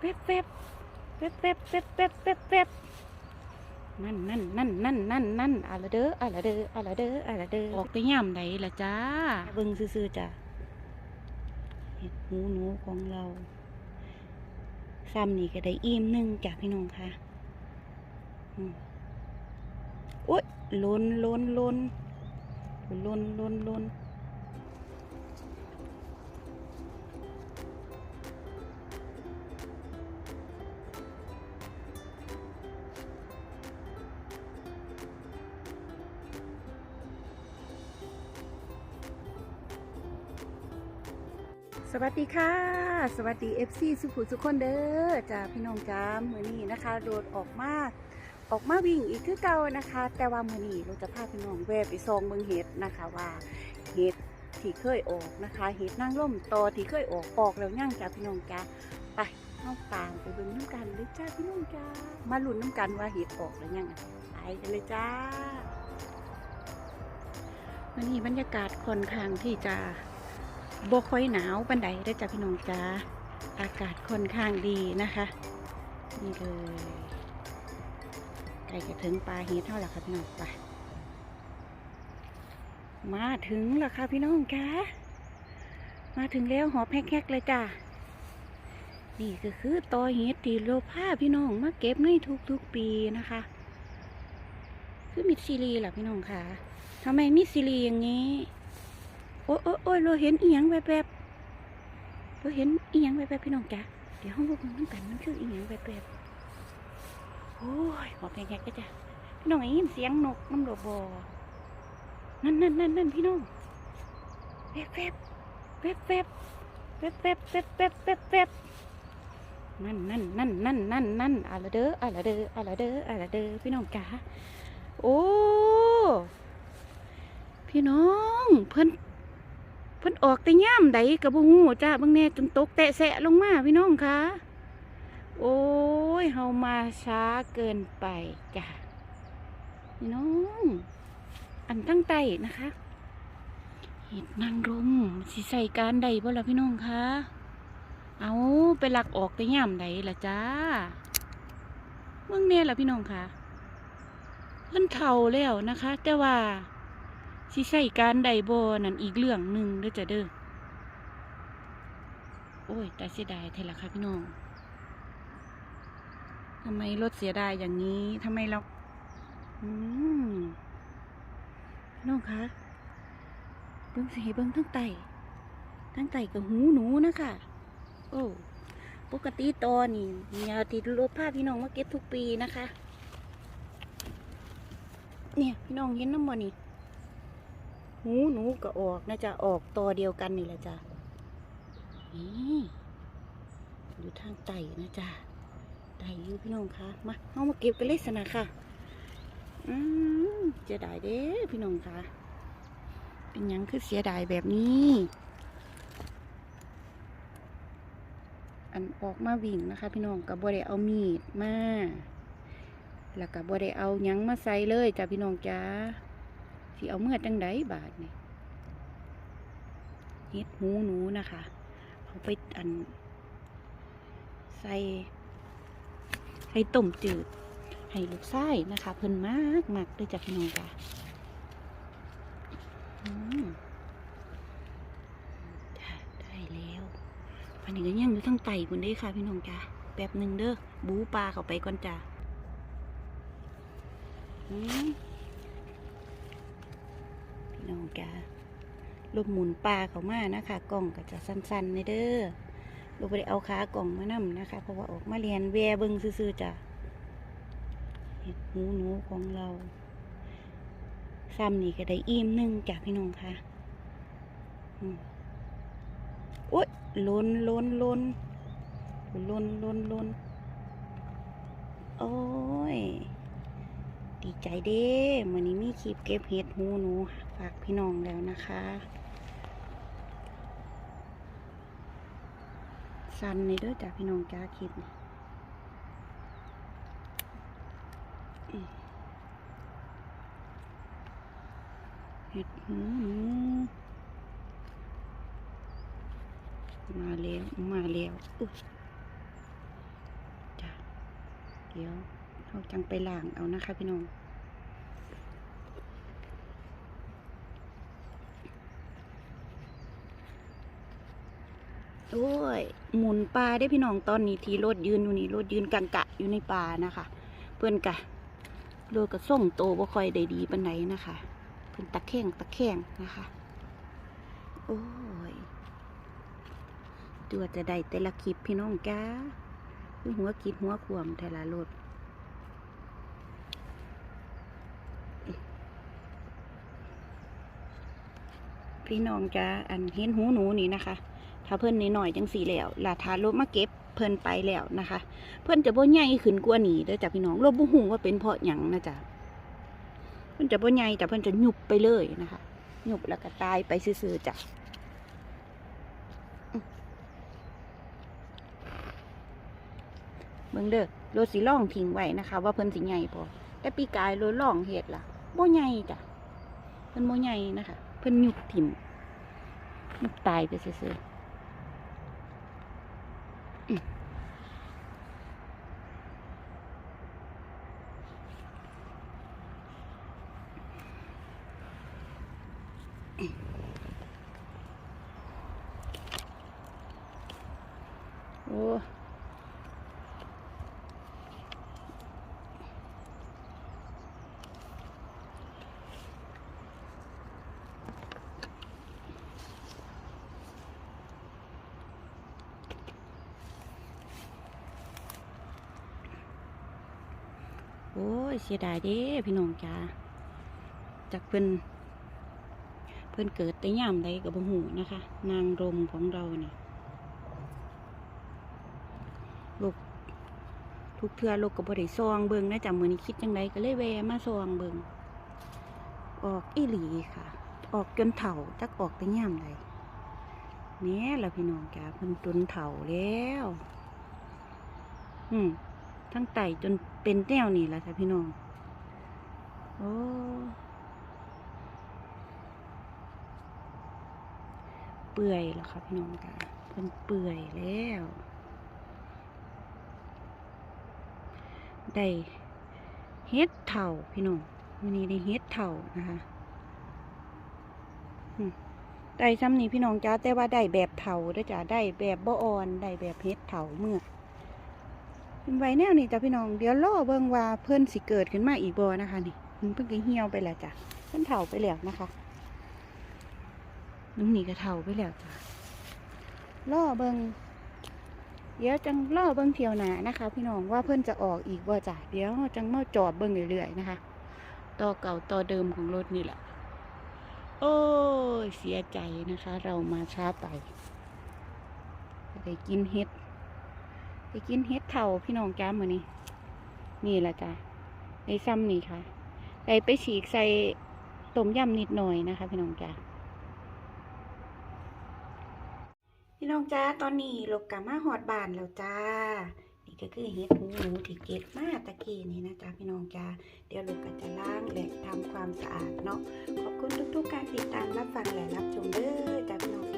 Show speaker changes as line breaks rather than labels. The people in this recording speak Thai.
แวบแวบแวบแวบแวบแวบแวบแวบนั่นนั่นนั่นนั่นนั่นนั่นอะไรเด้ออะไรเด้ออะไรเด้ออะไรเด้อออกไปย่ำไหนล่ะจ้าเบิ่งซื่อๆจ้ะเห็ดหูหนูของเราซ้ำนี่ก็ได้อิ่มหนึ่งจ้ะพี่น้องค่ะอืมโอ๊ยล้นล้นล้นล้นล้นล้น สวัสดีค่ะ สวัสดี FC สุขุสุขคนเด้อจ้าพี่น้องจ้ามือนี้นะคะ โดดออกมาออกมาวิ่งอีกคือเก่านะคะ แต่ว่ามือนี้เราจะพาพี่น้องแวะไปซองเมืองเห็ดนะคะว่าเห็ดที่เคยออกนะคะเห็ดนางร่มตอที่เคยออกออกแล้วย่างจ้าพี่น้องจ้าไปเข้าตามไปเบิ่งน้ำกันเลยจ้าพี่น้องจ้ามาลุ้นน้ำกันว่าเห็ดออกแล้วย่างอะไปกันเลยจ้าวันนี้บรรยากาศค่อนข้างที่จะ บ่ค่อยหนาวปันใดได้จ้ะพี่น้องจ้าอากาศค่อนข้างดีนะคะนี่เลยใกล้จะถึงปลาเฮ็ดเท่าไหร่ครับพี่น้องไปมาถึงแล้วค่ะพี่น้องจ้ามาถึงแล้วหอบแฮกๆเลยจ้านี่ก็คือตอเฮ็ดที่โลผ้าพี่น้องมาเก็บในทุกๆปีนะคะ คือมิดซีรีส์ล่ะพี่น้องคะทำไมมิดซีรีส์อย่างนี้ อ้ยโอ้ยโอ้ยเราเห็นเอียงแวบๆเราเห็นเอียงแวบๆพี่น้องจ้ะเดี๋ยวห้องพวกมันกันมันคือเอียงแวบๆโอ้ยหอบแงกๆก็จ้ะพี่น้องได้ยินเสียงนกน้ำโดบอนั่นนั่นนั่นนั่นพี่น้องแวบแวบแวบแวบแวบแวบแวบแวบแวบแวบนั่นนั่นนั่นนั่นนั่นนั่นอะไรเด้ออะไรเด้ออะไรเด้ออะไรเด้อพี่น้องจ๋าโอ้พี่น้องเพิ่น เพิ่นออกแต่ย่ามใดกับบ่ฮู้จ้าบางแน่จนตกแตะแสะลงมาพี่น้องคะโอ้ยเฮามาช้าเกินไปจ้ะพี่น้อง อันตั้งใจนะคะเห็ดนางรมสิใส่การใดบ่ล่ะพี่น้องคะเอาไปหลักออกแต่ย่ามใดล่ะจ้าเบิ่งแน่ล่ะพี่น้องคะเพิ่นเฒ่าแล้วนะคะ แต่ว่า สิใส่การใดบ่นั่นอีกเรื่องหนึ่งเด้อจ้ะเด้อ โอ้ยแต่เสียดายเทละค่ะพี่น้องทำไมรถเสียดายอย่างนี้ทำไมเราอืมพี่น้องคะเบิ้งสิให้เบิ้งทั้งไตทั้งไตกับหูหนูนะคะโอ้ปกติตอนี่ยาติดรถพาพี่น้องมาเก็บทุกปีนะคะ เนี่ยพี่น้องเห็นน้ำมันนี่ หูหนูก็ออกนะจ๊ะออกตัวเดียวกันนี่แหละจ้ะนี่อยู่ทางไต่นะจ๊ะไต่อยู่พี่น้องคะมาเอามาเก็บกันเลยสนะค่ะ อืมจะได้เด้พี่น้องคะเป็นยังคือเสียดายแบบนี้ อันออกมาวิ่งนะคะ พี่น้องกับบ่ได้เอามีดมาแล้วก็บ่ได้เอายังมาใส่เลยจ้ะพี่น้องจ้า สิเอาเมื่อจังไดบาทนี่เฮ็ดหูหนูนะคะ เอาไปอัน ใส่ใส่ต้มจืด ให้ลูกไส้นะคะ เพิ่นมากมากด้วยจากพี่น้องจ้ะอืมจ้ะได้แล้วพันนี้ก็ยังอยู่ทั้งไตคนได้ค่ะพี่น้องจ้ะแป๊บหนึ่งเด้อบูปลาเข้าไปก่อนจ้ะอืม น้องจ้าลมหมุนปลาเขามานะคะกล่องก็จะสั้นๆในเด้อลูกไปเอาขากล่องมานํนะคะ เพราะว่าออกมาเรียนแวเบิงซื่อๆจ้ะเห็ดหูหนูของเราซ้ำนี่ก็ได้อิ่มหนึ่งจ้ะพี่น้องค่ะอืมโอ๊ยล้นล้นล้นล้นล้นล้นโอ้ย ดีใจเด้วันนี้มีคลิปเก็บเห็ดหูหนูฝากพี่น้องแล้วนะคะ สันในด้อจ้ะพี่น้องจ้าคลิปนี่อืมเห็ดหูหนูมาแล้ว มาแล้วอุ๊ยเดี๋ยว เราจังไปล้างเอานะคะพี่น้องโอ้ยหมุนปลาได้พี่น้องตอนนี้ทีโรถยืนอยู่นี่โรถยืนกังกะอยู่ในป่านะคะ เพื่อนกะโรถก็ส่งโตบ่ค่อยได้ดีปานไหนนะคะ เพื่อนตะแคงตะแคงนะคะ โอ้ยตัวจะได้แต่ละคลิปพี่น้องจ้าหัวคิดหัวขวมแต่ละรถ พี่น้องจ้าอันเห็นหูหนูนี่นะคะ ถ้าเพิ่นนิดหน่อยจังสีแล้วลาทารถมาเก็บเพิ่นไปแล้วนะคะ เพิ่นจะบ่ใหญ่ขึ้นกว่านี้เด้อจ้ะพี่น้องเราบ่ฮู้ว่าเป็นเพราะหยังนะจ๊ะเพิ่นจะบ่ใหญ่แต่เพิ่นจะหยุบไปเลยนะคะหยุบแล้วก็ตายไปซื่อๆจ้ะอืมเบิ่งเด้อรถสิล่องทิ้งไว้นะคะ ว่าเพิ่นสิใหญ่พอแต่ปีกายรถล่องเฮ็ดล่ะบ่ใหญ่จ้ะเพิ่นบ่ใหญ่นะคะ เพิ่นหยุบถิ่มหยุบตายไปซื่อๆโอ้ โอ้ยเสียดายเด้พี่น้องจ้าจากเพิ่นเพิ่นเกิดแต่ยามใดกับบ่หูนะคะ นางรมของเราเนี่ยลูกทุกเทื่อลูกก็บ่ได้ซองเบิงนะจ๊ะมือนี้คิดจังไดก็เลยแวมาซองเบิงออกอีหลีค่ะ ออกจนเฒ่าจักออกแต่ยามใดแหน่ยละพี่น้องจ้าเพิ่นจนเฒ่าแล้ว อืม ทั้งไตจนเป็นแนวนี่แหละจ้ะพี่น้อง โอ้เปื่อยแล้วค่ะพี่น้องจ้าเพิ่นเปื่อยแล้วได้เฮ็ดเถ่าพี่น้องวันนี้ได้เฮ็ดเถ่านะคะได้ซ้ำนี้พี่น้องจ้าแต่ว่าได้แบบเถ่าด้วยจ้ะได้แบบบ่ออนได้แบบเฮ็ดเถ่าเมื่อ เป็นไวแนวนี้จ้ะพี่น้อง เดี๋ยวรอเบิ่งว่าเพิ่อนสิเกิดขึ้นมาอีกบ่นะคะนี่มันเพิ่งกเหี่ยวไปแล้วจ้ะเพิ่นเถาไปแล้วนะคะนุ่มนี่ก็เถาไปแล้วจ้ะรอเบิ่งเดี๋ยวจังล่อเบิ้งเที่ยวหนานะคะ พี่น้องว่าเพื่อนจะออกอีกว่าจ้ะเดี๋ยวจังเมาจอดเบิ้งเรื่อยๆนะคะต่อเก่าต่อเดิมของรถนี่แหละโอ้เสียใจนะคะ เรามาช้าไปไปกินเห็ด ไปกินเห็ดเท่าพี่น้องจ้ามือนี้นี่แหละจ้ะในซ้ำนี่ค่ะได้ไปฉีกใส่ต้มยำนิดหน่อยนะคะ พี่น้องจ้าพี่น้องจ้าตอนนี้ลูกกลับมาหอดบานแล้วจ้า นี่ก็คือเห็ดหูหนูที่เก็บมาตะกี้นี่นะจ้าพี่น้องจ้าเดี๋ยวลูกก็จะล้างและทำความสะอาดเนาะขอบคุณทุกๆการติดตามรับฟังและรับชมเด้อจ้าพี่น้องจ้า